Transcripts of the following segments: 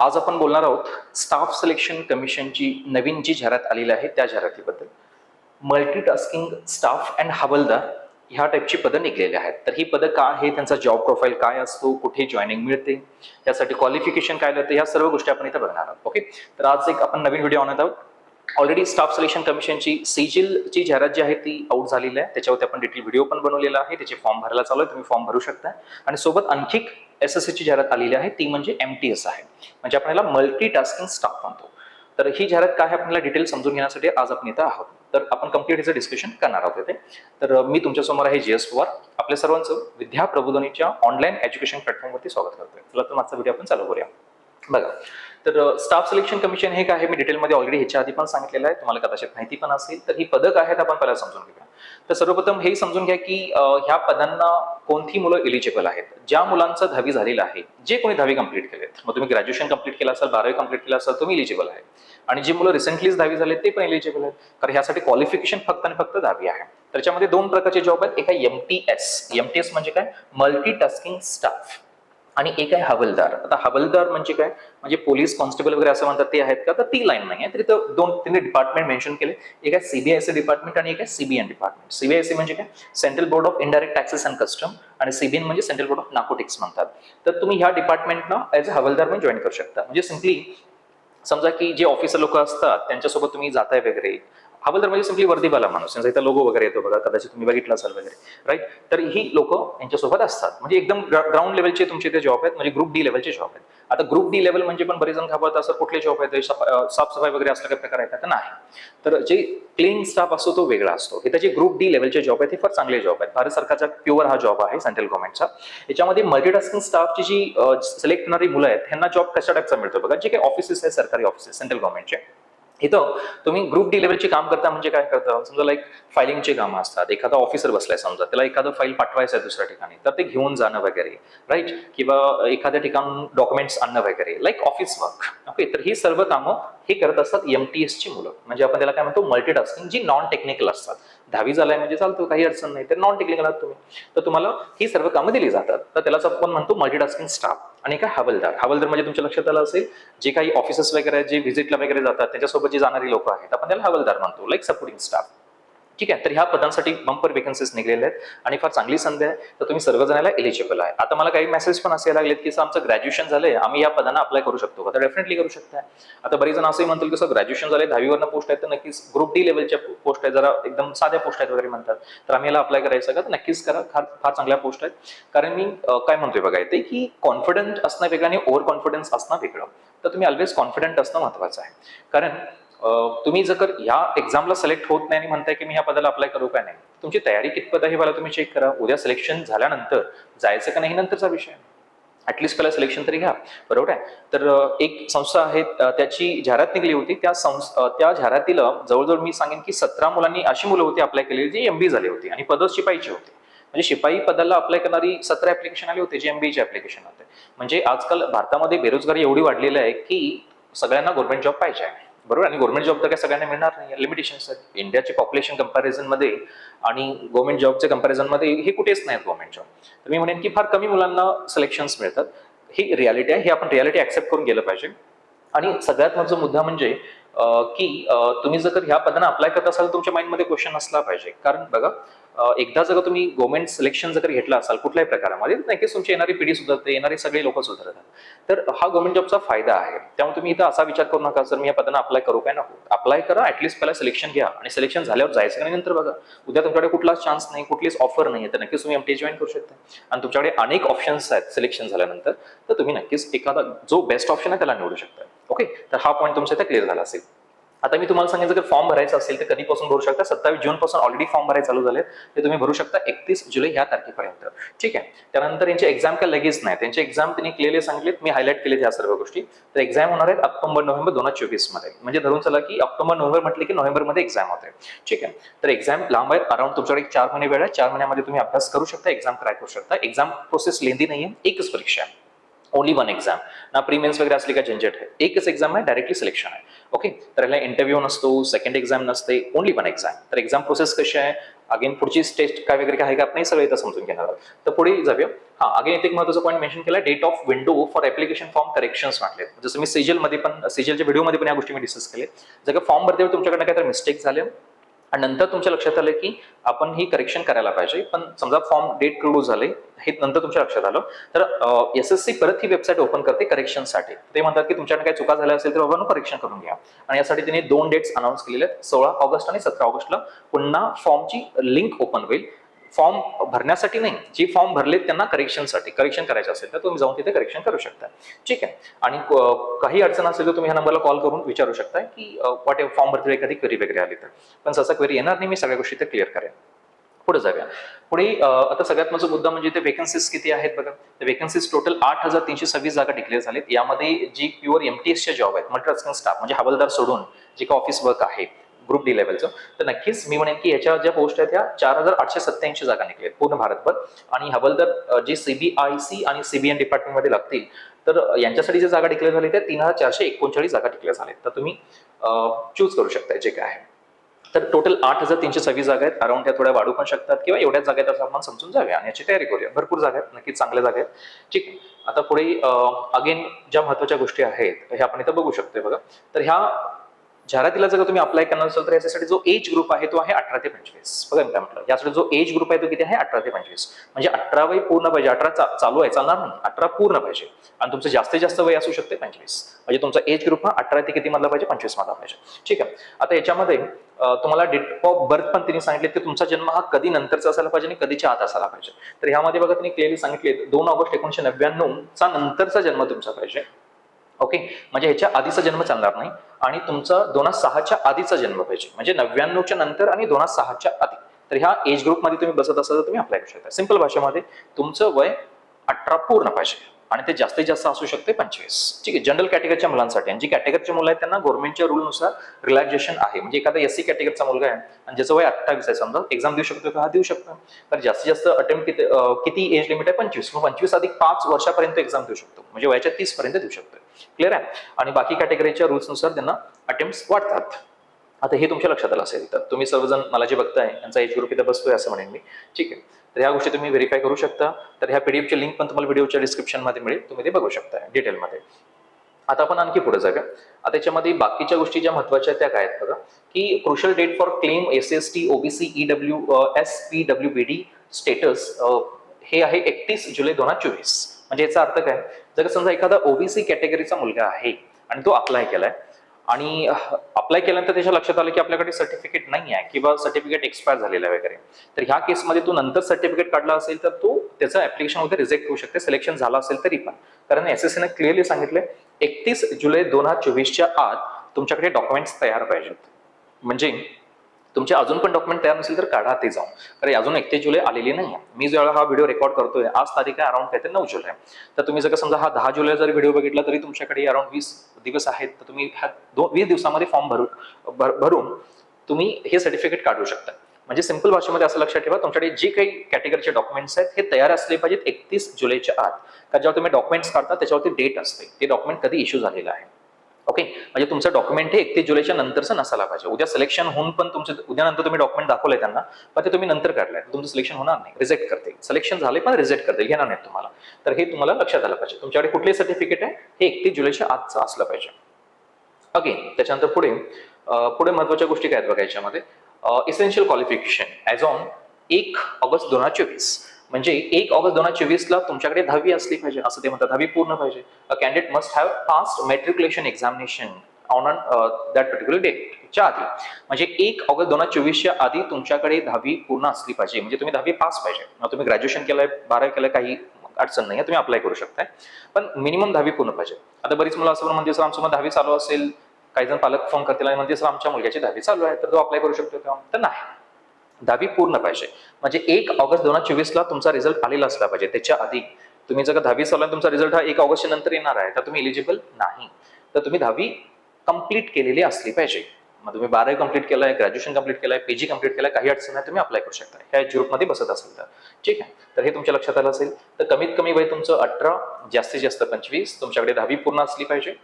आज आपण बोलणार आहोत स्टाफ सिलेक्शन कमिशनची नवीन जी जाहिरात आलेली आहे त्या जाहिरातीबद्दल. मल्टीटास्किंग स्टाफ अँड हवालदार ह्या टाईपची पदं निघलेली आहेत. तर ही पदं काय आहे त्यांचा जॉब प्रोफाईल काय असतो कुठे जॉईनिंग मिळते यासाठी क्वालिफिकेशन काय लागतं ह्या सर्व गोष्टी आपण इथे बघणार आहोत. ओके तर आज एक आपण नवीन व्हिडिओ आणत आहोत. ऑलरेडी स्टाफ सिलेक्शन कमिशनची सीजिलची जाहिरात जी आहे ती आउट झालेली आहे. त्याच्यावरती आपण डिटेल व्हिडिओ पण बनवलेला आहे. त्याचे फॉर्म भरायला चालू आहे. तुम्ही फॉर्म भरू शकता. आणि सोबत आणखी एस एस सीची जाहिरात आलेली आहे. ती म्हणजे एम टी एस आहे. म्हणजे आपण याला मल्टी टास्किंग स्टाफ म्हणतो. तर ही जाहिरात काय आहे आपल्याला डिटेल समजून घेण्यासाठी आज आपण इथं आहोत. तर आपण कंप्लीट याचं डिस्कशन करणार आहोत इथे. तर मी तुमच्यासमोर आहे जी एस पवार. आपल्या सर्वांचं विद्या प्रबोधनीच्या ऑनलाईन एज्युकेशन प्लॅटफॉर्मवरती स्वागत करतोय. चला तर मागचा व्हिडिओ आपण चालू करूया. बघा तर स्टाफ सिलेक्शन कमिशन हे काय आहे मी डिटेलमध्ये ऑलरेडी ह्याच्या आधी पण सांगितलेलं आहे तुम्हाला कदाचित माहिती पण असेल तर ही पदक आहेत आपण पहिला समजून घेऊया. तर सर्वप्रथम हे समजून घ्या की ह्या पदांना कोणती मुलं एलिजिबल आहेत? ज्या मुलांचं दहावी झालेलं आहे जे कोणी दहावी कंप्लीट केलेत मग तुम्ही ग्रॅज्युएशन कंप्लीट केलं असाल बारावी कंप्लीट केलं असाल तुम्ही एलिजिबल आहे. आणि जी मुलं रिसेंटलीच दहावी झाले ते पण एलिजिबल आहेत. कारण ह्यासाठी क्वालिफिकेशन फक्त आणि फक्त दहावी आहे. त्याच्यामध्ये दोन प्रकारचे जॉब आहेत. एका M T S M T S म्हणजे काय? मल्टी टास्किंग स्टाफ आणि एक आहे हवलदार. आता हवलदार म्हणजे काय? म्हणजे पोलीस कॉन्स्टेबल वगैरे असं म्हणतात ते आहेत का? तर ती लाईन नाही आहे. तर दोन त्यांनी डिपार्टमेंट मेन्शन केले. एक आहे सीबीआयसी डिपार्टमेंट आणि एक आहे सीबीएन डिपार्टमेंट सीबीआयसी म्हणजे काय? Central board of indirect taxes and custom आणि सीबीएन म्हणजे सेंट्रल बोर्ड ऑफ नाकोटिक्स म्हणतात. तर तुम्ही ह्या डिपार्टमेंटना ॲज अ हवलदार म्हणून जॉईन करू शकता. म्हणजे सिम्पली समजा की जे ऑफिसर लोक असतात त्यांच्यासोबत तुम्ही जाताय वगैरे. हवालदार म्हणजे सिम्पली वर्दीवाला माणूस. त्यांचा इथं लोगो वगैरे येतो बघा कदाचित तुम्ही बघितलं असाल वगैरे राईट तर ही लोक यांच्यासोबत असतात. म्हणजे एकदम ग्राउंड लेवलचे तुमचे ते जॉब आहेत म्हणजे ग्रुप डी लेवलचे जॉब आहेत. आता ग्रुप डी लेवल म्हणजे पण बरेच जण घाबरत असं कुठले जॉब आहेत साफसफाई वगैरे असलं काही प्रकार आहे का तर नाही. तर जे क्लीन स्टाफ असतो तो वेगळा असतो. हे त्याचे ग्रुप डी लेवलचे जॉब आहेत हे फार चांगले जॉब आहेत. भारत सरकारचा प्युअर हा जॉब आहे सेंट्रल गव्हर्नमेंटचा याच्यामध्ये मल्टीटास्किंग स्टाफची जी सिलेक्ट होणारी मुलं आहेत त्यांना जॉब कशा टाईपचा मिळतो? बघा जे काही ऑफिसेस आहेत सरकारी ऑफिसेस सेंट्रल गव्हर्नमेंटचे इथं तुम्ही ग्रुप डी लेवलचे काम करता म्हणजे काय करता? समजा लाईक फायलिंगचे कामं असतात. एखादा ऑफिसर बसलाय समजा त्याला एखादं फाईल पाठवायचं आहे दुसऱ्या ठिकाणी तर ते घेऊन जाणं वगैरे राईट किंवा एखाद्या ठिकाण डॉक्युमेंट्स आणणं वगैरे लाईक ऑफिस वर्क ओके तर ही सर्व कामं हे करत असतात एम टी ची मुलं. म्हणजे आपण त्याला काय म्हणतो मल्टीटास्किंग जी नॉन टेक्निकल असतात. दहावी झालाय म्हणजे चालतो काही अडचण नाही. तर नॉन टेक्निकल आहात तुम्ही. तर तुम्हाला ही सर्व कामं दिली जातात. तर त्यालाच आपण म्हणतो मल्टीटास्किंग स्टाफ आणि काय हवलदार. हवलदार म्हणजे तुमच्या लक्षात आलं असेल जे काही ऑफिसेस वगैरे जे व्हिजिटला वगैरे जातात त्याच्यासोबत जे जाणारी लोक आहेत आपण त्याला हवलदार म्हणतो लाईक सपोर्टिंग स्टाफ ठीक आहे तर ह्या पदांसाठी बंपर वेकन्सीज निघलेले आहेत आणि फार चांगली संधी आहे. तर तुम्ही सर्वजणाला एलिजिबल आहे. आता मला काही मेसेज पण असे लागलेत की सर आमचं ग्रॅज्युएशन झालंय. आम्ही या पदांना अप्लाय करू शकतो का? तर डेफिनेटली करू शकता आता बरेच जण असंही म्हणतील की सर ग्रॅज्युएशन झाले दहावीवरनं पोस्ट आहेत तर नक्कीच ग्रुप डी लेवलच्या पोस्ट आहेत जरा एकदम साध्या पोस्ट आहेत वगैरे म्हणतात. तर आम्ही याला अप्लाय करायचं का? तर नक्कीच करा. फार फार चांगल्या पोस्ट आहेत. कारण मी काय म्हणतोय बघा येते की कॉन्फिडंट असणं वेगळं आणि ओव्हर कॉन्फिडन्स असणं वेगळं. तर तुम्ही ऑलवेज कॉन्फिडंट असणं महत्वाचं आहे. कारण तुम्ही जर ह्या एक्झामला सिलेक्ट होत नाही आणि म्हणताय की मी ह्या पदाला अप्लाय करू का नाही. तुमची तयारी कितपत आहे मला तुम्ही चेक करा. उद्या सिलेक्शन झाल्यानंतर जायचं का नाही नंतरचा विषय? ऍटलिस्ट पहिला सिलेक्शन तरी घ्या. बरोबर आहे? तर एक संस्था आहे त्याची जाहिरात निघली होती. त्या संस्था त्या जाहिरातीला जवळजवळ मी सांगेन की सतरा मुलांनी अशी मुलं होती अप्लाय केलेली जी एमबी झाली होती आणि पद शिपाईची होती. म्हणजे शिपाई पदाला अप्लाय करणारी सतरा ऍप्लिकेशन आली होती जे एमबीचे ऍप्लिकेशन होते. म्हणजे आजकाल भारतामध्ये बेरोजगारी एवढी वाढलेली आहे की सगळ्यांना गव्हर्नमेंट जॉब पाहिजे आहे. बरोबर आणि गव्हर्नमेंट जॉब तर काय सगळ्यांना मिळणार नाही. लिमिटेशन्स आहेत. इंडियाचे पॉप्युलेशन कंपॅरिझनमध्ये आणि गव्हर्नमेंट जॉबच्या कंपॅरिझनमध्ये हे कुठेच नाहीत गव्हर्नमेंट जॉब तर मी म्हणेन की फार कमी मुलांना सिलेक्शन्स मिळतात. ही रियालिटी आहे. हे आपण रियालिटी ॲक्सेप्ट करून गेलं पाहिजे. आणि सगळ्यात महत्त्वाचा मुद्दा म्हणजे की तुम्ही जर ह्या पदांना अप्लाय करत असाल तर तुमच्या माइंडमध्ये क्वेश्चन असला पाहिजे. कारण बघा एकदा जर तुम्ही गव्हर्नमेंट सिलेक्शन जर घेतलं असाल कुठल्याही प्रकारामध्ये नक्कीच तुमची येणारी पिढी सुधारते येणारे सगळे लोक सुधारतात. तर हा गव्हर्नमेंट जॉबचा फायदा आहे. त्यामुळे तुम्ही इथं असा विचार करू नका सर मी या पदांना अप्लाय करू काय नको. अप्लाय करा ऍटलीस्ट पहिला सिलेक्शन घ्या. आणि सिलेक्शन झाल्यावर जायचं आणि नंतर बघा. उद्या तुमच्याकडे कुठलाच चान्स नाही कुठलीच ऑफर नाही तर नक्कीच तुम्ही एमटी जॉईन करू शकता. आणि तुमच्याकडे अनेक ऑप्शन्स आहेत सिलेक्शन झाल्यानंतर तर तुम्ही नक्कीच एखादा जो बेस्ट ऑप्शन आहे त्याला निवडू शकता. ओके तर हा पॉईंट तुमचा इथे क्लिअर झाला असेल. आता मी तुम्हाला सांगितलं जर फॉर्म भरायचा असेल तर कधीपासून भरू शकता? सत्तावीस जून पासून ऑलरेडी फॉर्म भरायला चालू झाले ते तुम्ही भरू शकता एकतीस जुलै ह्या तारखेपर्यंत. ठीक आहे? त्यानंतर यांचे एक्झाम काय लगेच नाही त्यांची एक्झाम त्यांनी क्लिअरली सांगितलेत. मी हायलाईट केले या सर्व गोष्टी. तर एक्झाम होणार आहेत ऑक्टोबर नोव्हेंबर दोन हजार चोवीसमध्ये म्हणजे धरून चला की ऑक्टोबर नोव्हेंबर म्हटले की नोव्हेंबरमध्ये एक्झाम होते. ठीक आहे? तर एक्झाम लांब आहेत. अराउंड तुमच्याकडे चार महिने वेळ आहे. चार महिन्यामध्ये तुम्ही अभ्यास करू शकता. एक्झाम ट्राय करू शकता. एक्झाम प्रोसेस लेंदी नाहीये. एकच परीक्षा आहे. ओनली वन एक्झाम ना प्रीमेन्स वगैरे असली का झंझट आहे. एकच एक्झाम आहे डायरेक्टली सिलेक्शन आहे. ओके तर ह्याला इंटरव्ह्यू नसतो सेकंड एक्झाम नसते ओनली वन एक्झाम तर एक्झाम प्रोसेस कशी आहे? अगेन पुढची टेस्ट काय वगैरे काय आहे का? आपण सगळं इथं समजून घेणार आहोत. तर पुढे जाऊया. हा अगेन इथे एक महत्त्वाचा पॉईंट मेन्शन केला date of window for application form corrections म्हटले जसं मी सेजलमध्ये पण सेजलच्या व्हिडिओमध्ये पण या गोष्टी मी डिस्कस केले. जर का फॉर्म भरते तुमच्याकडनं काहीतरी मिस्टेक झाले. आणि नंतर तुमच्या लक्षात आलं की आपण ही करेक्शन करायला पाहिजे. पण समजा फॉर्म डेट क्लोज झाले हे नंतर तुमच्या लक्षात आलं. तर एस एस सी परत ही वेबसाईट ओपन करते करेक्शनसाठी ते म्हणतात की तुमच्याकडे काही चुका झाल्या असेल तर बाबा करेक्शन करून घ्या. आणि यासाठी त्यांनी दोन डेट्स अनाऊन्स केलेले आहेत सोळा ऑगस्ट आणि सतरा ऑगस्टला. पुन्हा फॉर्मची लिंक ओपन होईल. फॉर्म भरण्यासाठी नाही. जे फॉर्म भरलेत त्यांना करेक्शनसाठी करेक्शन करायचं असेल तर तुम्ही जाऊन तिथे करेक्शन करू शकता. ठीक आहे. आणि काही अडचण असेल तर तुम्ही ह्या नंबरला कॉल करून विचारू शकता की वॉट फॉर्म भरतील एखादी क्वेरी वगैरे आली तर. पण सहसा क्वेरी येणार नाही मी सगळ्या गोष्टी ते क्लिअर करेन. पुढे जाऊया. पुढे आता सगळ्यात माझा मुद्दा म्हणजे ते वेकन्सीज किती आहेत बघा. वेकन्सीज टोटल आठ हजार तीनशे सव्वीस जागा डिक्लेअर झालेत. यामध्ये जी प्युअर एमटीएसच्या जॉब आहेत मल्टी स्टाफ म्हणजे हवालदार सोडून जे का ऑफिस वर्क आहे ग्रुप डी लेवलचं तर नक्कीच मी म्हणेन की याच्या ज्या पोस्ट आहेत त्या चार हजार आठशे सत्याऐंशी जागा निघल्या पूर्ण भारतभर. आणि हवालदार अं, जे सीबीआयसी आणि सीबीएन डिपार्टमेंटमध्ये लागतील तर यांच्यासाठी ज्या जागा डिक्लेअर झाली त्या तीन हजार चारशे एकोणचाळीस जागा डिक्लेअर झाल्या तर तुम्ही चूज करू शकता जे काय आहे. तर टोटल आठ हजार तीनशे सव्वीस जागा आहेत. अराउंड त्या थोड्या वाढू पण शकतात किंवा एवढ्याच जागा आहेत असं आपण समजून जाऊया. आणि याची तयारी करूया. भरपूर जागा आहेत. नक्कीच चांगल्या जागा आहेत. ठीक आता पुढे अगेन ज्या महत्त्वाच्या गोष्टी आहेत हे आपण इथं बघू शकतोय बघा. तर ह्या जाहिरातीला जर तुम्ही अप्लाय करणार असेल तर याच्यासाठी जो एज ग्रुप आहे तो आहे अठरा ते पंचवीस. बघा मी काय म्हटलं यासाठी जो एज ग्रुप आहे तो किती आहे? अठरा ते पंचवीस. म्हणजे अठरा वय पूर्ण पाहिजे अठरा चा- चालू आहे चालणार नाही. अठरा पूर्ण पाहिजे. आणि तुमचं जास्तीत जास्त वय असू शकते पंचवीस. म्हणजे तुमचा एज ग्रुप हा अठरा ते किती मधला पाहिजे? पंचवीस मधला पाहिजे. ठीक आहे. आता याच्यामध्ये तुम्हाला डेट ऑफ बर्थ पण त्यांनी सांगितले की तुमचा जन्म हा कधी नंतरचा असायला पाहिजे आणि कधीच्या आत असायला पाहिजे. तर ह्यामध्ये बघा त्यांनी क्लिअरली सांगितले दोन ऑगस्ट एकोणीशे नव्याण्णव चा नंतरचा जन्म तुमचा पाहिजे. ओके? म्हणजे ह्याच्या आधीचा जन्म चालणार नाही आणि तुमचा दोन हजार सहाच्या आधीचा जन्म पाहिजे. म्हणजे नव्याण्णवच्या नंतर आणि दोन हजार सहाच्या आधी. तर ह्या एज ग्रुपमध्ये तुम्ही बसत असाल तर तुम्ही अप्लाय करू शकता. सिंपल भाषेमध्ये तुमचं वय अठरा पूर्ण पाहिजे. आणि ते जास्तीत जास्त असू शकते पंचवीस. ठीक आहे? जनरल कॅटेगरीच्या मुलांसाठी. आणि जी कॅटेगरीची मुलं आहेत त्यांना गव्हर्नमेंटच्या रूलनुसार रिलॅक्सेशन आहे. म्हणजे एखादा एस सी कॅटेगरीचा मुलगा आहे आणि ज्याचं वय अठ्ठावीस आहे समजा एक्झाम देऊ शकतो का हा देऊ शकतो. तर जास्तीत जास्त अटेम्प्ट किती किती एज लिमिट आहे? पंचवीस. मग पंचवीस अधिक पाच वर्षापर्यंत एक्झाम देऊ शकतो. म्हणजे वयाच्या तीस पर्यंत देऊ शकतो. क्लिअर आहे? आणि बाकी कॅटेगरीच्या रुल्सनुसार त्यांना अटेम्प्ट वाढतात. आता हे तुमच्या लक्षात आलं असेल तर. तुम्ही सर्वजण मला जे बघताय त्यांचा एज ग्रुप इथं बसतोय असं म्हणेन मी. ठीक आहे? तर ह्या गोष्टी तुम्ही व्हेरीफाय करू शकता. तर ह्या पीडीएफची लिंक पण तुम्हाला व्हिडिओच्या डिस्क्रिप्शनमध्ये मिळेल. तुम्ही ते बघू शकता डिटेलमध्ये आता आपण आणखी पुढे जाऊया. आता त्याच्यामध्ये बाकीच्या गोष्टी ज्या महत्त्वाच्या आहेत त्या काय आहेत बघा? की crucial date for claim S S T OBC EW S P W B D status हे आहे एकतीस जुलै दोन हजार चोवीस. म्हणजे याचा अर्थ काय? जर समजा एखादा ओबीसी कॅटेगरीचा मुलगा आहे आणि तो अप्लाय केलाय आणि अप्लाय केल्यानंतर त्याच्या लक्षात आलं की आपल्याकडे सर्टिफिकेट नाही आहे किंवा सर्टिफिकेट एक्सपायर झालेलं आहे वगैरे तर ह्या केसमध्ये तो नंतर सर्टिफिकेट काढला असेल तर तो त्याचं ऍप्लिकेशन वगैरे रिजेक्ट होऊ शकते सिलेक्शन झालं असेल तरी पण. कारण एस एस सीने क्लिअरली सांगितलंय एकतीस जुलै दोन हजार चोवीसच्या आत तुमच्याकडे डॉक्युमेंट्स तयार पाहिजेत. म्हणजे तुमचे अजून पण डॉक्युमेंट तयार नसेल तर काढा ते जाऊन. कारण अजून एकतीस जुलै आलेली नाही आहे मी ज्यावेळेला हा व्हिडिओ रेकॉर्ड करतोय आज तारीख आहे अराउंड काहीतरी नऊ जुलै. तर तुम्ही जर समजा हा दहा जुलै जर व्हिडिओ बघितला तरी तुमच्याकडे अराउंड वीस दिवस आहेत. तर तुम्ही ह्या दोन वीस दिवसामध्ये फॉर्म भरून भरून तुम्ही हे सर्टिफिकेट काढू शकता. म्हणजे सिंपल भाषेमध्ये असं लक्षात ठेवा तुमच्याकडे जे काही कॅटेगरीचे डॉक्युमेंट्स आहेत हे तयार असले पाहिजेत एकतीस जुलैच्या आत. का जेव्हा तुम्ही डॉक्युमेंट्स काढता त्याच्यावरती डेट असते. ते डॉक्युमेंट कधी इश्यू झालेलं आहे. ओके म्हणजे तुमचं डॉक्युमेंट हे एकतीस जुलैच्या नंतरचं नसायला पाहिजे. उद्या सिलेक्शन होऊन पण तुमचं उद्या नंतर तुम्ही डॉक्युमेंट दाखवलंय त्यांना पण ते तुम्ही नंतर काढलंय. तुमचं सिलेक्शन होणार नाही. रिजेक्ट करतील. सिलेक्शन झाले पण रिजेक्ट करतील. घेणार नाही तुम्हाला. तर हे तुम्हाला लक्षात आलं पाहिजे. तुमच्याकडे कुठले सर्टिफिकेट आहे हे एकतीस जुलैच्या आजचं असलं पाहिजे. अगेन त्याच्यानंतर पुढे पुढे महत्त्वाच्या गोष्टी काय आहेत बघा याच्यामध्ये? इसेन्शियल क्वालिफिकेशन ॲज ऑन एक ऑगस्ट दोन हजार चोवीस. म्हणजे एक ऑगस्ट दोन हजार चोवीसला तुमच्याकडे दहावी असली पाहिजे असं ते म्हणतात. दहावी पूर्ण पाहिजे. A candidate must have passed matriculation examination on that particular डेटच्या आधी. म्हणजे एक ऑगस्ट दोन हजार चोवीसच्या आधी तुमच्याकडे दहावी पूर्ण असली पाहिजे. म्हणजे तुम्ही दहावी पास पाहिजे. तुम्ही ग्रॅज्युएशन केलंय बारावी केलं काही अडचण नाही तुम्ही अप्लाय करू शकताय. पण मिनिमम दहावी पूर्ण पाहिजे. आता बरीच मुलं असं म्हणजे सर आमचं दहावी चालू असेल. काही जण पालक फोन करतील आणि म्हणजे सर आमच्या मुलग्याची दहावी चालू आहे. तर तो अप्लाय करू शकतो का? तर नाही. दहावी पूर्ण पाहिजे. म्हणजे एक ऑगस्ट दोन हजार चोवीसला तुमचा रिझल्ट आलेला असला पाहिजे. त्याच्या आधी तुम्ही जर का दहावी चालू तुमचा रिझल्ट हा एक ऑगस्टच्या नंतर येणार आहे तर तुम्ही एलिजिबल नाही. तर तुम्ही दहावी कंप्लीट केलेली असली पाहिजे. मग तुम्ही बारावी कंप्लीट केलाय ग्रॅज्युएशन कंप्लीट केलंय पीजी कंप्लीट केलाय काही अडचण नाही तुम्ही अप्लाय करू शकता. ह्या ग्रुपमध्ये बसत असेल तर. ठीक आहे? तर हे तुमच्या लक्षात आलं असेल. तर कमीत कमी वय तुमचं अठरा जास्तीत जास्त पंचवीस तुमच्याकडे दहावी पूर्ण असली पाहिजे.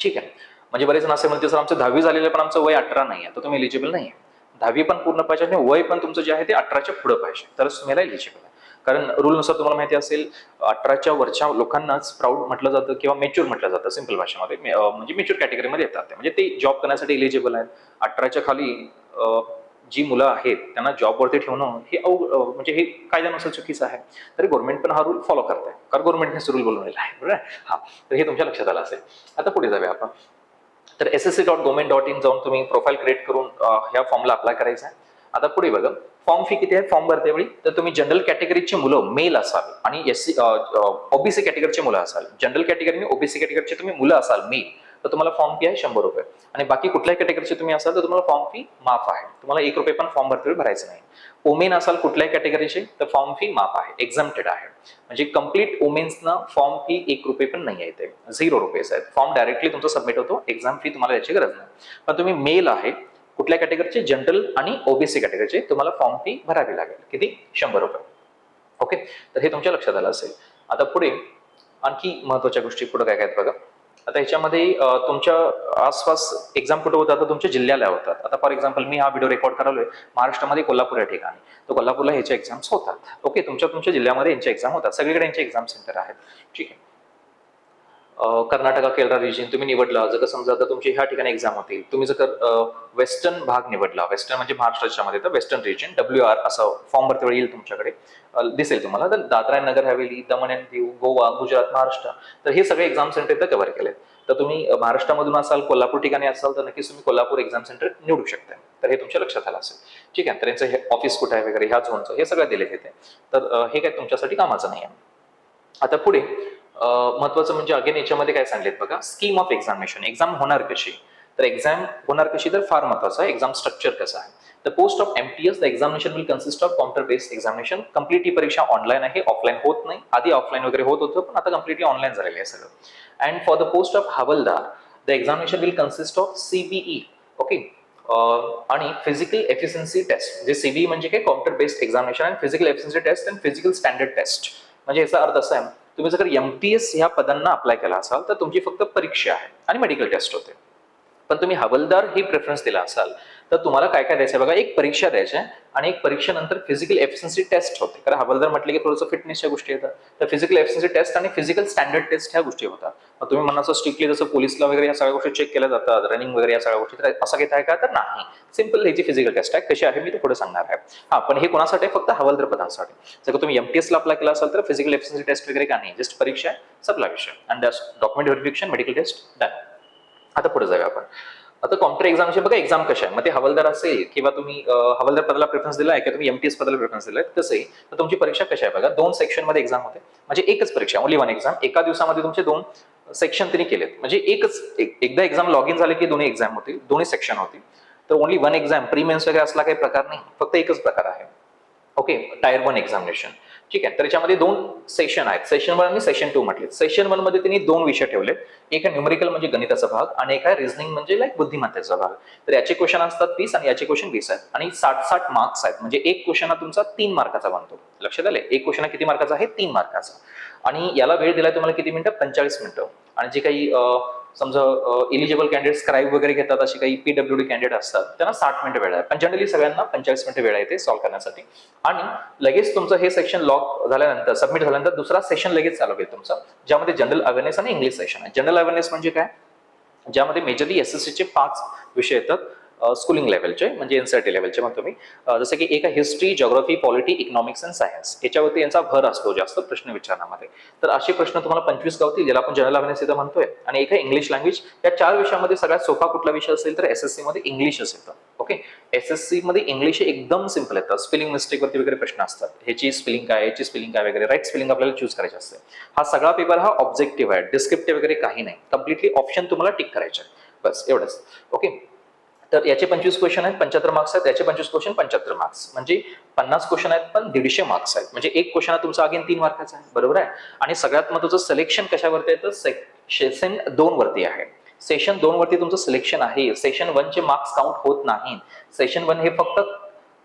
ठीक आहे? म्हणजे बरेच जण असे म्हणते सर आमचं दहावी झालेलं पण आमचं वय अठरा नाही आहे तर तुम्ही एलिजिबल नाही आहे दहावी पण पूर्ण पाहिजे आणि वय पण तुमचं जे आहे ते अठराच्या पुढे पाहिजे. तरच तुम्हाला एलिजिबल आहे. कारण रूलनुसार तुम्हाला माहिती असेल अठराच्या वरच्या लोकांनाच प्राऊड म्हटलं जातं किंवा मेच्युअर म्हटलं जातं सिंपल भाषेमध्ये. म्हणजे मेच्युअर कॅटेगरीमध्ये येतात म्हणजे ते जॉब करण्यासाठी एलिजिबल आहेत. अठराच्या खाली जी मुलं आहेत त्यांना जॉबवरती ठेवणं हे अव म्हणजे हे कायद्यानुसार चुकीचं आहे. तरी गव्हर्नमेंट पण हा रूल फॉलो करत आहे कारण गव्हर्नमेंटनेच रूल बनवलेला आहे. बरोबर हा. तर हे तुमच्या लक्षात आलं असेल. आता पुढे जाऊया आपण. तर S S C dot government dot in जाऊन तुम्ही प्रोफाईल क्रिएट करून ह्या फॉर्मला अप्लाय करायचा आहे. आता पुढे बघा फॉर्म फी किती आहे? फॉर्म भरते वेळी. तर तुम्ही जनरल कॅटेगरीची मुलं मेल असाल आणि एस सी ओबीसी कॅटेगरीचे मुलं असाल. जनरल कॅटेगरी ओबीसी कॅटेगरीचे तुम्ही मुलं असाल मेल तर तुम्हाला फॉर्म फी आहे शंभर रुपये. आणि बाकी कुठल्याही कॅटेगरीचे तुम्ही असाल तर तुम्हाला फॉर्म फी माफ आहे. तुम्हाला एक रुपये पण फॉर्म भरते भरायचं नाही. ओमेन असाल कुठल्याही कॅटेगरीचे तर फॉर्म फी माफ आहे. एक्झामटेड आहे. म्हणजे कंप्लीट वुमेन्सना फॉर्म फी एक रुपये पण नाही आहे ते झिरो रुपीज आहेत. फॉर्म डायरेक्टली तुमचा सबमिट होतो. एक्झाम फी तुम्हाला याची गरज नाही. पण तुम्ही मेल आहे कुठल्या कॅटेगरीचे जनरल आणि ओबीसी कॅटेगरीचे तुम्हाला फॉर्म फी भरावी लागेल. किती? शंभर रुपये. ओके तर हे तुमच्या लक्षात आलं असेल. आता पुढे आणखी महत्त्वाच्या गोष्टी पुढे काय काय आहेत बघा. आता ह्याच्यामध्ये तुमच्या आसपास एक्झाम कुठे होतात? तर तुमच्या जिल्ह्याला होतात. आता फॉर एक्झाम्पल मी हा व्हिडिओ रेकॉर्ड करालोय महाराष्ट्रामध्ये कोल्हापूर या ठिकाणी. तर कोल्हापूरला ह्याच्या एक्झाम्स होतात. ओके तुमच्या तुमच्या जिल्ह्यामध्ये यांच्या एक्झाम होतात. सगळीकडे यांचे एक्झाम सेंटर आहेत. ठीक आहे. कर्नाटका केरळ रिजन तुम्ही निवडला. जर समजा आता तुमची ह्या ठिकाणी एक्झाम होतील तुम्ही जर वेस्टर्न भाग निवडला वेस्टर्न म्हणजे महाराष्ट्राच्या मध्ये तर वेस्टर्न रिजन डब्ल्यू आर असं फॉर्म भरते वेळी येईल तुमच्याकडे. दिसेल तुम्हाला. तर दादरा नगर हवेली दमण अँड दीव गोवा गुजरात महाराष्ट्र तर हे सगळे एक्झाम सेंटर इथं कव्हर केले तर तुम्ही महाराष्ट्रामधून असाल कोल्हापूर ठिकाणी असाल तर नक्कीच तुम्ही कोल्हापूर एक्झाम सेंटर निवडू शकता. तर हे तुमच्या लक्षात आलं असेल. ठीक आहे. तर यांचं हे ऑफिस कुठे आहे वगैरे ह्या झोनचं हे सगळं दिले घेते तर हे काय तुमच्यासाठी कामाचं नाही आहे आता पुढे महत्वाचं म्हणजे अगेन याच्यामध्ये काय सांगलेत बघा स्कीम ऑफ एक्झामिनेशन एक्झाम होणार कशी? तर एक्झाम होणार कशी तर फार महत्वाचं आहे एक्झाम स्ट्रक्चर कसं आहे? The post of MTS the examination will consist of computer based examination complete ही परीक्षा ऑनलाईन आहे ऑफलाईन होत नाही. आधी ऑफलाईन वगैरे होत होतं पण आता कम्प्लिटली ऑनलाईन झालेलं आहे सगळं. And for the post of havaldar the examination will consist of CBE okay आणि फिजिकल एफिशियन्सी टेस्ट जे सीबीई म्हणजे काय? Computer based examination and physical efficiency test and physical standard test म्हणजे याचा अर्थ असा आहे तुम्ही जर एम पी एस ह्या पदांना अप्लाय केला असाल तर तुमची फक्त परीक्षा आहे आणि मेडिकल टेस्ट होते. पण तुम्ही हवलदार ही प्रेफरन्स दिला असाल तर तुम्हाला काय काय द्यायचं आहे? बघा एक परीक्षा द्यायची आहे आणि एक परीक्षेनंतर फिजिकल एफिशियन्सी टेस्ट होते. कारण हवलदार म्हटलं की थोडंसं फिटनेसच्या गोष्टी येतात. तर फिजिकल एफिशियन्सी टेस्ट आणि फिजिकल स्टँडर्ड टेस्ट ह्या गोष्टी होतात. मग तुम्ही म्हणा स्ट्रिक्टली जसं पोलिसला वगैरे या सगळ्या गोष्टी चेक केल्या जातात रनिंग वगैरे या सगळ्या गोष्टी तर असं घेत आहे का? तर नाही. सिंपल ह्याची फिजिकल टेस्ट आहे कशी आहे मी ते पुढे सांगणार आहे. हा पण हे कोणासाठी फक्त हवालदार पदांसाठी. जर तुम्ही एमटीएसला अप्लाय केला असाल तर फिजिकल एफिशियन्सी टेस्ट वगैरे का नाही? जस्ट परीक्षा आहे सप्लाय विषय. And document verification medical test done आता पुढे जाऊया आपण. आता कॉम्प्युटर एक्झामचे बघा एक्झाम कशा आहे मग ते हवालदार असेल किंवा तुम्ही हवलदार हवालदार पदाला प्रेफरन्स दिला आहे किंवा तुम्ही एमटीएस पदाला प्रेफरन्स दिलाय तसंही तर तुमची परीक्षा कशा आहे बघा? दोन सेक्शनमध्ये एक्झाम होते. म्हणजे एकच परीक्षा ओनली वन एक्झाम एका दिवसामध्ये तुमचे दोन सेक्शन त्यांनी केलेत. म्हणजे एकच एकदा एक्झाम लॉग इन झाले की दोन्ही एक्झाम होतील दोन्ही सेक्शन होतील. तर only one exam pre mains वगैरे असला काही प्रकार नाही. फक्त एकच प्रकार आहे. ओके टायर वन एक्झामिनेशन ठीक आहे तर याच्यामध्ये दोन सेशन आहेत. सेशन वन आणि सेशन टू म्हटले सेशन वनमध्ये त्यांनी दोन विषय ठेवले एक आहे न्युमरिकल म्हणजे गणिताचा भाग आणि एक आहे रिझनिंग म्हणजे लाईक बुद्धिमत्तेचा भाग. तर याचे क्वेश्चन असतात वीस आणि याचे क्वेश्चन वीस आहेत. आणि साठ साठ मार्क्स आहेत. म्हणजे एक क्वेश्चन हा तुमचा तीन मार्काचा बनतो. लक्षात आले एक क्वेश्चन किती मार्काचा आहे? तीन मार्काचा आणि याला वेळ दिलाय तुम्हाला किती मिनिटं? पंचेचाळीस मिनिटं. आणि जे काही समजा इलिजिबल कॅन्डिडेट स्क्राईब वगैरे घेतात असे काही पीडब्ल्यू डी कॅन्डिडेट असतात त्यांना साठ मिनिटं वेळ आहे. पण जनरली सगळ्यांना पंचेचाळीस मिनिटं वेळ येते सॉल्व्ह करण्यासाठी. आणि लगेच तुमचं हे सेक्शन लॉक झाल्यानंतर सबमिट झाल्यानंतर दुसरा सेशन लगेच चालू होईल तुमचं ज्यामध्ये जनरल अवेअरनेस आणि इंग्लिश सेशन आहे. जनरल अवेअरनेस म्हणजे काय? ज्यामध्ये मेजरली एस एस चे पाच विषय येतात. स्कूलिंग लेवलचे म्हणजे एनसीआरटी लेवलचे म्हणतो मी. जसं की एक history geography polity economics and science याच्यावरती यांचा भर असतो जास्त प्रश्न विचारण्यामध्ये. तर असे प्रश्न तुम्हाला पंचवीस गावतील ज्याला आपण जनरल अवेअरनेस इथं म्हणतोय. आणि एक इंग्लिश लँग्वेज या चार विषयामध्ये सगळ्यात सोपा कुठला विषय असेल तर एस एस सी मध्ये इंग्लिशच असेल ओके एस एस सी मध्ये इंग्लिश एकदम सिंपल येतं स्पेलिंग मिस्टेक वरती वगैरे प्रश्न असतात. ह्याची स्पेलिंग काय ह्याची स्पेलिंग काय वगैरे राईट स्पेलिंग आपल्याला चूज करायचे असते. हा सगळा पेपर हा ऑब्जेक्टिव्ह आहे. डिस्क्रिप्टिव्ह वगैरे काही नाही. कम्प्लिटली ऑप्शन तुम्हाला टिक करायचे आहे. बस एवढंच. ओके तर याचे पंचवीस क्वेश्चन आहेत पंच्याहत्तर मार्क्स आहेत याचे पंचवीस क्वेश्चन पंच्याहत्तर मार्क्स म्हणजे पन्नास क्वेश्चन आहेत पण दीडशे मार्क्स आहेत. म्हणजे एक क्वेश्चन हा तुमचा अगेन तीन मार्काचा आहे बरोबर आहे? आणि सगळ्यात महत्वाचं सिलेक्शन कशावरती आहे? तर सेशन दोन वरती आहे. सेशन दोन वरती तुमचं सिलेक्शन आहे. सेशन वन चे मार्क्स काउंट होत नाही. सेशन वन हे फक्त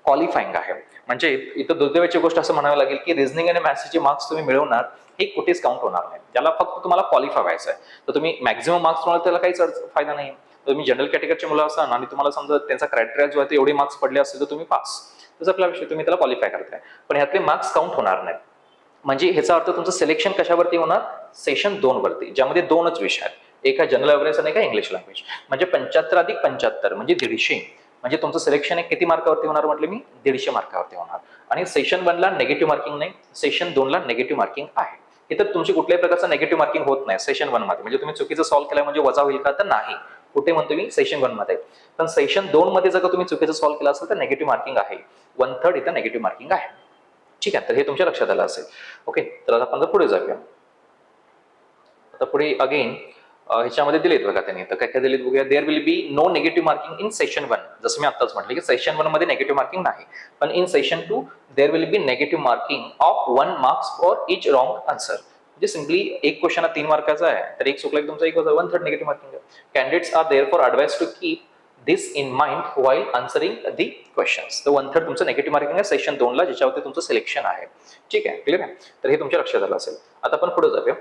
क्वालिफाईंग आहे. म्हणजे इथं दुर्दैवाची गोष्ट असं म्हणावं लागेल की रिझनिंग आणि मॅथ्सचे मार्क्स तुम्ही मिळवणार हे कुठेच काउंट होणार नाही. त्याला फक्त तुम्हाला क्वालिफाय व्हायचं आहे तर तुम्ही मॅक्झिमम मार्क्स मिळाल त्याला काहीच फायदा नाही तुम्ही जनरल कॅटेगरीचे मुलं असाल आणि तुम्हाला समजा त्यांचा क्रायटेरिया जो आहे ते एवढे मार्क्स पडले असतील तर तुम्ही पास तसं आपला विषय तुम्ही त्याला क्वालिफाय करताय. पण ह्यातले मार्क्स काउंट होणार नाही म्हणजे ह्याचा अर्थ तुमचं सिलेक्शन कशावरती होणार? सेशन दोन वरती ज्यामध्ये दोनच विषय आहेत. एक आहे जनरल अवेअरनेस आणि एक आहे इंग्लिश लँग्वेज म्हणजे पंच्याहत्तर अधिक पंच्याहत्तर म्हणजे दीडशे. म्हणजे तुमचं सिलेक्शन एक किती मार्कावरती होणार म्हटलं मी? दीडशे मार्कावरती होणार. आणि सेशन वनला नेगेटिव्ह मार्किंग नाही सेशन दोनला नेगेटिव्ह मार्किंग आहे. इथं तुमची कुठल्याही प्रकारचं नेगेटिव्ह मार्किंग होत नाही सेशन वनमध्ये. म्हणजे तुम्ही चुकीचं सॉल्व्ह केलं म्हणजे वजा होईल का? तर नाही. कुठे म्हणतो मी? सेशन वनमध्ये. पण सेशन दोन मध्ये जर तुम्ही चुकीचं सॉल्व्ह केलं असेल तर नेगेटिव्ह मार्किंग आहे. वन थर्ड इथं नेगेटिव्ह मार्किंग आहे. ठीक आहे तर हे तुमच्या लक्षात आलं असेल. ओके तर आता आपण पुढे जाऊया. आता पुढे अगेन ह्याच्यामध्ये दिलेत बघा त्यांनी. तर काय काय दिलेत बघूया? There will be no negative marking in session one जसं मी आत्ताच म्हटलं की सेशन वनमध्ये नेगेटिव्ह मार्किंग नाही. पण in session two there will be negative marking of one marks for each wrong answer म्हणजे सिम्पली एक क्वेश्चन तीन मार्काचा आहे. तर एक चुकला की तुमचा एक one third negative marking candidates are there for advice to keep this in mind while answering the questions तर वन थर्ड तुमचं नेगेटिव्ह मार्किंग आहे सेशन दोनला ज्याच्यावरती तुमचं सिलेक्शन आहे. ठीक आहे? क्लिअर आहे? तर हे तुमच्या लक्षात आलं असेल. आता आपण पुढे जाऊया.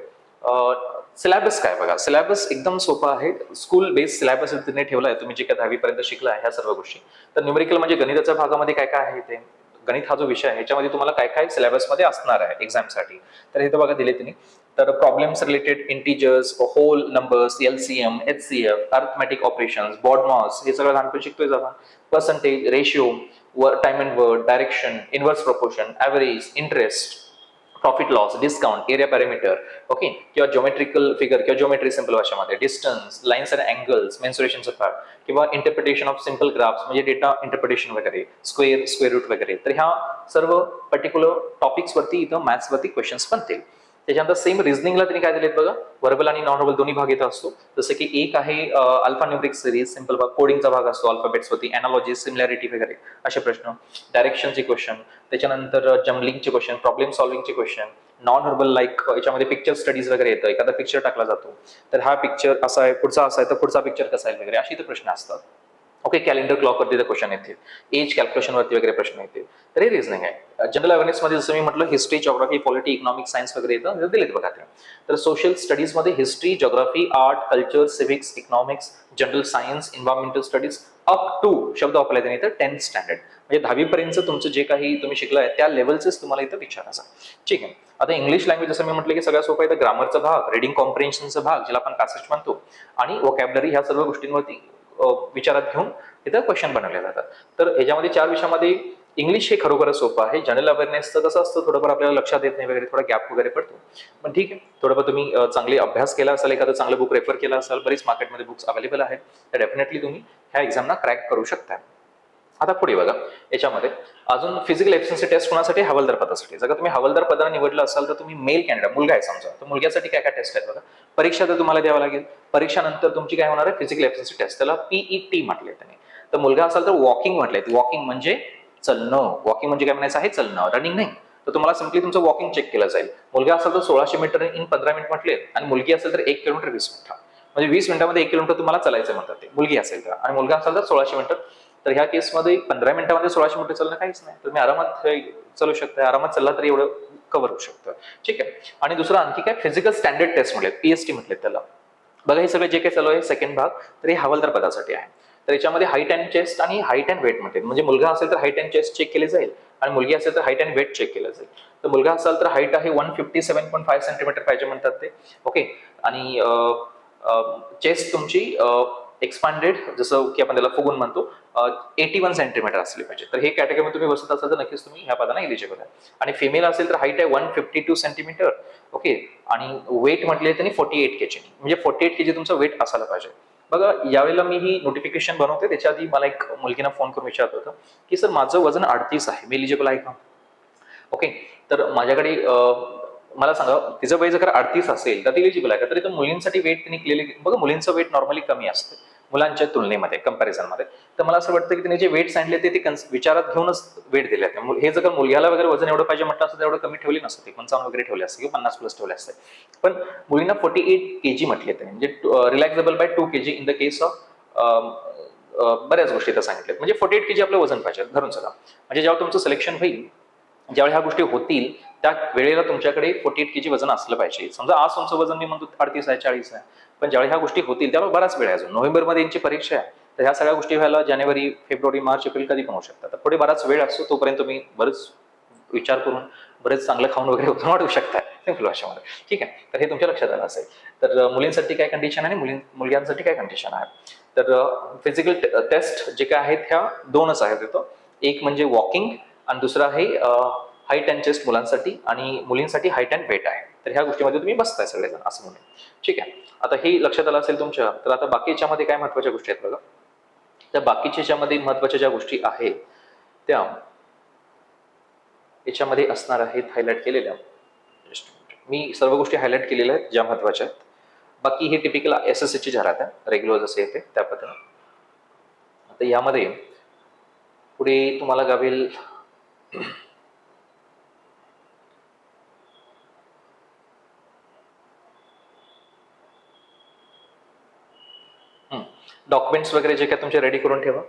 सिलेबस काय बघा? सिलेबस एकदम सोपा आहे. स्कूल बेस्ड सिलेबस तिने ठेवला आहे. तुम्ही जे काय दहावीपर्यंत शिकला आहे ह्या सर्व गोष्टी. तर न्यूमेरिकल म्हणजे गणिताच्या भागामध्ये काय काय आहे ते गणित हा जो विषय आहे याच्यामध्ये तुम्हाला काय काय सिलेबसमध्ये असणार आहे एक्झामसाठी तर हे तर बघा दिले तिने. तर problems related integers whole numbers L C M H C F arithmetic operations BODMAS हे सगळं लहानपण शिकतोय आपण पर्सेंटेज रेशिओ वर time and work direction inverse proportion average interest profit loss discount area perimeter okay किंवा ज्योमेट्रिकल फिगर किंवा geometry simple भाषेमध्ये distance lines and angles मेन्सुरेशनचं पार्ट किंवा इंटरप्रिटेशन ऑफ सिंपल ग्राफ्स म्हणजे डेटा इंटरप्रिटेशन वगैरे square square root वगैरे. तर ह्या सर्व पर्टिक्युलर टॉपिक्सवरती इथं मॅथ्सवरती क्वेश्चन्स बनतील. त्याच्यानंतर सेम रिझनिंगला त्यांनी काय दिलेत बघा? वर्बल आणि नॉन वर्बल दोन्ही भाग येत असतो. जसं की एक आहे अल्फान्युमरिक सिरीज सिंपल भाग कोडिंगचा भाग असतो अल्फाबेट्सवरती अनालॉजी सिमिलॅरिटी वगैरे असे प्रश्न. डायरेक्शनचे क्वेश्चन त्याच्यानंतर जम्बलिंगचे क्वेश्चन प्रॉब्लेम सॉल्व्हिंगचे क्वेश्चन नॉन हर्बल लाईक याच्यामध्ये पिक्चर स्टडीज वगैरे येतं एखादा पिक्चर टाकला जातो. तर हा पिक्चर असा आहे पुढचा असा आहे तर पुढचा पिक्चर कसा आहे वगैरे अशी इथे प्रश्न असतात. ओके कॅलेंडर क्लॉक वरती क्वेश्चन येतील. एज कॅल्क्युलेशन वरती वगैरे प्रश्न येतील. तर हे रिझनिंग आहे. Uh, जनरल अवेअरनेस मध्ये जसं मी म्हटलं history geography polity economic science वगैरे येतं म्हणजे दिलेत बघा ते. तर social स्टडीजमध्ये history geography art culture civics economics general science environmental studies up to शब्द वापरला त्यांनी तर टेन्थ स्टँडर्ड म्हणजे दहावीपर्यंत तुमचं जे काही तुम्ही शिकलाय त्या लेवलचेच तुम्हाला इथं विचारायचं ठीक आहे. आता इंग्लिश लँग्वेज जसं मी म्हटलं की सगळ्यात सोपं आहे ग्रामरचा भाग रिडिंग कॉम्प्रिहेन्शनचा भाग ज्याला आपण पॅसेज म्हणतो आणि वोकॅबलरी ह्या सर्व गोष्टींवरती विचारात घेऊन इथं क्वेश्चन बनवले जातात. तर ह्याच्यामध्ये चार विषयामध्ये इंग्लिश हे खरोखरच सोपं आहे. जनरल अवेअरनेसचं कसं असतं थोडंफार आपल्याला लक्षात येत नाही वगैरे थोडा गॅप वगैरे पडतो. पण ठीक आहे थोडंफार तुम्ही चांगले अभ्यास केला असाल एखादं चांगलं बुक रेफर केला असाल बरीच मार्केटमध्ये बुक्स अवेलेबल आहेत. तर डेफिनेटली तुम्ही ह्या एक्झामना क्रॅक करू शकता. आता पुढे बघा. याच्यामध्ये अजून फिजिकल एफिशियन्सी टेस्ट कोणासाठी? हवालदार पदासाठी. जर तुम्ही हवालदार पदाला निवडलं असाल तर तुम्ही मेल कॅन्डिडेट मुलगा आहे समजा. तर मुलग्यासाठी काय काय टेस्ट आहेत बघा. परीक्षा तर तुम्हाला द्यावं लागेल. परीक्षानंतर तुमची काय होणार आहे? फिजिकल एफिशियन्सी टेस्ट त्याला पीईटी म्हटले त्याने. तर मुलगा असाल तर वॉकिंग म्हटलंय वॉकिंग म्हणजे चलणं. वॉकिंग म्हणजे काय म्हणायचं आहे? चलणं. रनिंग नाही. तर तुम्हाला सिम्पली तुमचं वॉकिंग चेक केलं जाईल. मुलगा असेल तर सोळाशे मीटर इन पंधरा मिनिट म्हटले. आणि मुलगी असेल तर एक किलोमीटर वीस मिनिट म्हणजे वीस मिनिटामध्ये एक किलोमीटर तुम्हाला चालायचं म्हणतात ते. मुलगी असेल तर. आणि मुलगा असेल तर सोळाशे मीटर तर ह्या केसमध्ये पंधरा मिनिटामध्ये सोळाशे मीटर चालणं काहीच नाही. तुम्ही आरामात चालू शकता. आरामात चालला तरी एवढं कव्हर होऊ शकतं. ठीक आहे? आणि दुसरं आणखी काय? फिजिकल स्टँडर्ड टेस्ट म्हटले. पीएसटी म्हटले त्याला. बघा हे सगळं जे काही चालू आहे सेकंड भाग तर हे हवालदार पदासाठी आहे. तर याच्यामध्ये हाईट अँड चेस्ट आणि हाईट अँड वेट म्हणते म्हणजे मुलगा असेल तर हाईट अँड चेस्ट चेक केले जाईल आणि मुलगी असेल तर हाईट अँड वेट चेक केलं जाईल. तर मुलगा असेल तर हाईट आहे one fifty seven point five centimetre पाहिजे म्हणतात ते. ओके आणि चेस्ट तुमची एक्सपांडेड जसं की आपण त्याला फुगून म्हणतो एटी वन सेंटीमीटर असले पाहिजे. तर हे कॅटेगरी तुम्ही बसत असाल तर नक्कीच तुम्ही ह्या पदांना एलिजिबल आहे. आणि फिमेल असेल तर हाईट आहे one fifty two centimetre okay आणि वेट म्हटले त्यांनी फोर्टी एट के जी म्हणजे फोर्टी एट के जी तुमचं वेट असायला पाहिजे. बघा यावेळेला मी ही नोटिफिकेशन बनवते. त्याच्या आधी मला एक मुलगीना फोन करून विचारत होतं की सर माझं वजन अडतीस आहे. मी एलिजिबल आहे का? ओके तर माझ्याकडे मला सांगा तिचं वय जर अडतीस असेल तर ती एलिजिबल आहे का? तरी तर मुलींसाठी वेट त्यांनी केलेली बघा मुलींचं वेट नॉर्मली कमी असते मुलांच्या तुलनेमध्ये कंपॅरिझनमध्ये तर मला असं वाटतं की त्यांनी जे वेट सांगितले ते ते कन्स- विचारात घेऊनच वेट दिले आहेत हे जर मुलग्याला वगैरे वजन एवढं पाहिजे म्हटलं असतं तर एवढं कमी ठेवली नसते पंचावन्न वगैरे ठेवले असते किंवा पन्नास प्लस ठेवले असते. पण मुलींना फोर्टी एट के जी म्हटले त्यांनी म्हणजे relaxable by two K G in the case of बऱ्याच गोष्टी त्या सांगितल्यात. म्हणजे फोर्टी एट के जी आपलं वजन पाहिजे धरून चला म्हणजे जेव्हा तुमचं सिलेक्शन होईल ज्यावेळी ह्या गोष्टी होतील त्या वेळेला तुमच्याकडे फोर्टी एट के जी वजन असलं पाहिजे. समजा आज तुमचं वजन मी म्हणतो अडतीस आहे चाळीस आहे पण ज्यावेळी ह्या गोष्टी होतील त्यावर बराच वेळ आहे अजून. नोव्हेंबरमध्ये यांची परीक्षा आहे. तर ह्या सगळ्या गोष्टी व्हायला जानेवारी फेब्रुवारी मार्च एप्रिल कधी पण होऊ शकतात. तर पुढे बराच वेळ असतो तोपर्यंत तुम्ही बरंच विचार करून बरेच चांगलं खाऊन वगैरे वजन वाढवू शकता. सिंपल भाषेमध्ये. ठीक आहे? तर हे तुमच्या लक्षात आलं असेल. तर मुलींसाठी काय कंडिशन आणि मुलीं मुलग्यांसाठी काय कंडिशन आहे? तर फिजिकल टेस्ट जे काय आहेत ह्या दोनच आहेत तिथं. एक म्हणजे वॉकिंग आणि दुसरं आहे हाईट अँड चेस्ट मुलांसाठी आणि मुलींसाठी हाईट अँड वेट आहे. तर ह्या गोष्टीमध्ये तुम्ही बसताय सगळेजण असं म्हणून. ठीक आहे. आता हे लक्षात आलं असेल तुमच्या तर आता बाकी याच्यामध्ये काय महत्त्वाच्या गोष्टी आहेत बघा. त्या बाकीच्या ज्यामध्ये महत्त्वाच्या ज्या गोष्टी आहेत त्या याच्यामध्ये असणार आहेत हायलाईट केलेल्या. मी सर्व गोष्टी हायलाईट केलेल्या आहेत ज्या महत्त्वाच्या आहेत. बाकी हे टिपिकल एस एस ची जाहिरात आहे रेग्युलर जसे येते त्या पद्धतीनं आता यामध्ये पुढे तुम्हाला गावेल डॉक्युमेंट्स वगैरे जे काय तुमचे रेडी करून ठेवा.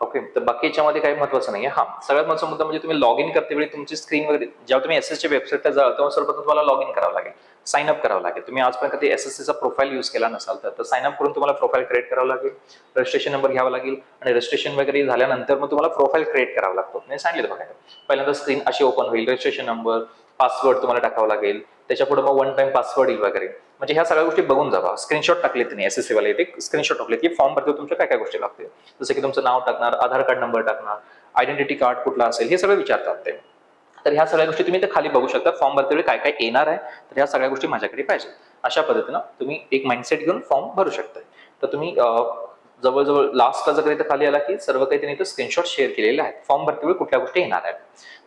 ओके तर बाकी याच्यामध्ये काही महत्वाचं नाही हा सगळ्यात महत्त्वाचा मुद्दा म्हणजे तुम्ही लॉग इन करते वेळी तुमची स्क्रीन वगैरे जेव्हा तुम्ही एस एसच्या वेबसाईटला जाल तेव्हा सर्वप्रथम तुम्हाला लॉग इन करावं लागेल. साइन अप करावं लागेल. तुम्ही आजपर्यंत कधी एस एस सीचा प्रोफाईल यूज केला नसाल तर साइन अप करून तुम्हाला प्रोफाईल क्रिएट करावं लागेल. रजिस्ट्रेशन नंबर घ्यावा लागेल. आणि रजिस्ट्रेशन वगैरे झाल्यानंतर मग तुम्हाला प्रोफाईल क्रिएट करावा लागतो. मी सांगितलं बघायला पहिल्यांदा स्क्रीन अशी ओपन होईल. रजिस्ट्रेशन नंबर पासवर्ड तुम्हाला टाकावा लागेल. त्याच्या पुढे मग वन टाइम पासवर्ड येईल वगैरे. म्हणजे ह्या सगळ्या गोष्टी बघून जावा. स्क्रीनशॉट टाकले नाही एस एस वाले ते स्क्रीनशॉट टाकले की फॉर्म भरते तुमच्या काय काय गोष्टी लागतील. जसं की तुमचं नाव टाकणार आधार कार्ड नंबर टाकणार आयडेंटिटी कार्ड कुठला असेल हे सगळं विचारतात ते. तर ह्या सगळ्या गोष्टी तुम्ही ते खाली बघू शकता. फॉर्म भरते वेळी काय काय येणार आहे तर ह्या सगळ्या गोष्टी माझ्याकडे पाहिजे. अशा पद्धतीनं तुम्ही एक माइंडसेट घेऊन फॉर्म भरू शकता तर तुम्ही जवळजवळ लास्टला जर इथं खाली आला की सर्व काही त्यांनी इथं स्क्रीनशॉट शेअर केलेले आहेत. फॉर्म भरतीवेळी कुठल्या गोष्टी येणार आहेत?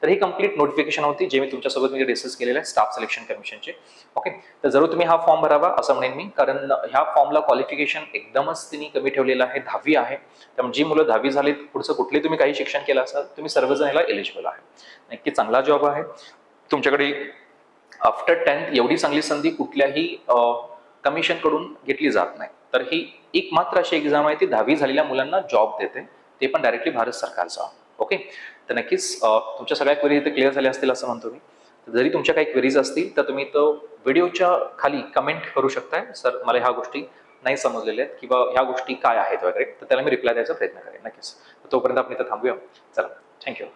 तर ही कंप्लीट नोटिफिकेशन होती जे मी तुमच्यासोबत मी डिस्कस केलेलं आहे स्टाफ सिलेक्शन कमिशनचे ओके तर जरूर तुम्ही हा फॉर्म भरावा असं म्हणेन मी. कारण ह्या फॉर्मला क्वालिफिकेशन एकदमच तिने कमी ठेवलेलं आहे दहावी आहे. त्यामुळे जी मुलं दहावी झालीत पुढचं कुठले तुम्ही काही शिक्षण केलं असाल तुम्ही सर्वजण याला एलिजिबल आहे. नक्की चांगला जॉब आहे. तुमच्याकडे आफ्टर टेन्थ एवढी चांगली संधी कुठल्याही कमिशनकडून घेतली जात नाही. तर ही एक मात्र अशी एक्झाम आहे ती दहावी झालेल्या मुलांना जॉब देते. ते पण डायरेक्टली भारत सरकारचा ओके तर नक्कीच तुमच्या सगळ्या क्वेरी इथे क्लिअर झाल्या असतील असं म्हणतो मी. जरी तुमच्या काही क्वेरीज असतील तर तुम्ही तो व्हिडिओच्या खाली कमेंट करू शकताय. सर मला ह्या गोष्टी नाही समजलेल्या आहेत किंवा ह्या गोष्टी काय आहेत वगैरे तर त्याला मी रिप्लाय द्यायचा प्रयत्न करेन. नक्कीच. तर तोपर्यंत आपण इथं थांबूया. चला. थँक्यू